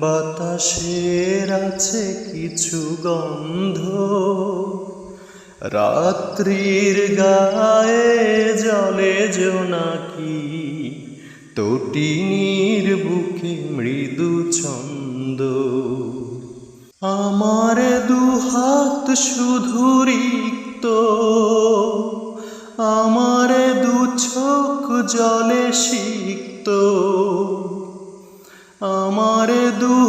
বাতাসের আছে কিছু গন্ধ। রাত্রির গায়ে জলে জোনাকি তটিনীর বুকে মৃদু ছন্দ। আমার দুহাত শুধু রিক্ত, আমার দু চোখ জলে আমার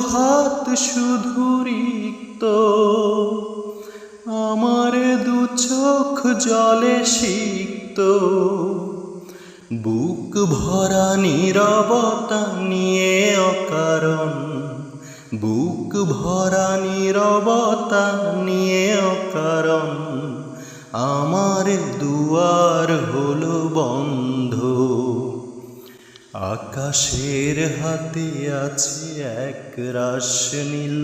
দুহাত শুধু রিক্ত আমার দু চোখ জলে সিক্ত। বুক ভরা নীরবতা নিয়ে অকারণ। বুক ভরা নীরবতা নিয়ে অকারণ। আমার দুয়ার হলো বন্ধ আকাশের হাতে আছে এক রাস নীল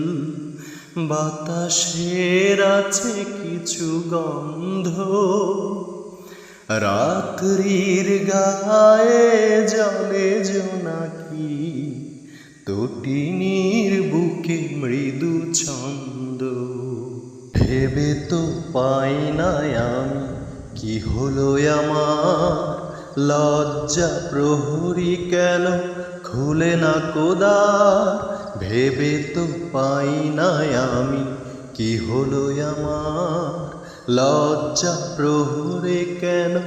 বাতাসের আছে কিছু গন্ধ। রাত্রির গায়ে জলে জোনাকি তটিনীর বুকে মৃদু ছন্দ। ভেবে তো পাই না আমি, কি হলো আমার লজ্জা প্রহরী কেন খুলে না কোদার? ভেবে তো পাই না আমি, কি হলো আমার? লজ্জা প্রহরে কেন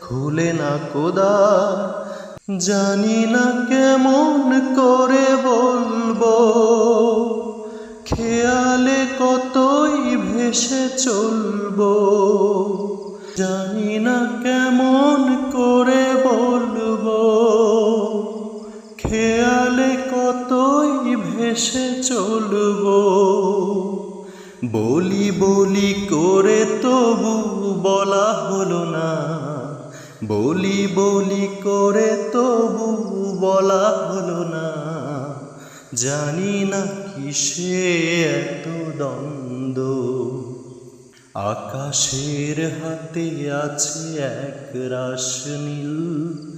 খুলে না কোদার? জানি না কেমন করে বলব, খেয়ালে কতই ভেসে চলবো। জানি না কেমন ভেসে চলবো। বলি বলি করে তবু বলা হলো না। বলি বলি করে তবু বলা হলো না। জানি না কিসে এত দ্বন্দ্ব। আকাশের হাতে আছে এক রাস নীল।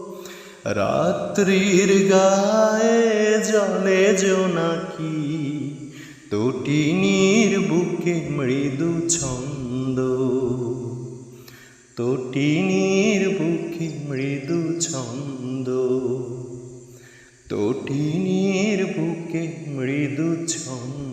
রাত্রির গায়ে জলে জোনাকি তটিনীর বুকে মৃদু ছন্দ। তটিনীর বুকে মৃদু ছন্দ। তটিনীর বুকে মৃদু ছন্দ।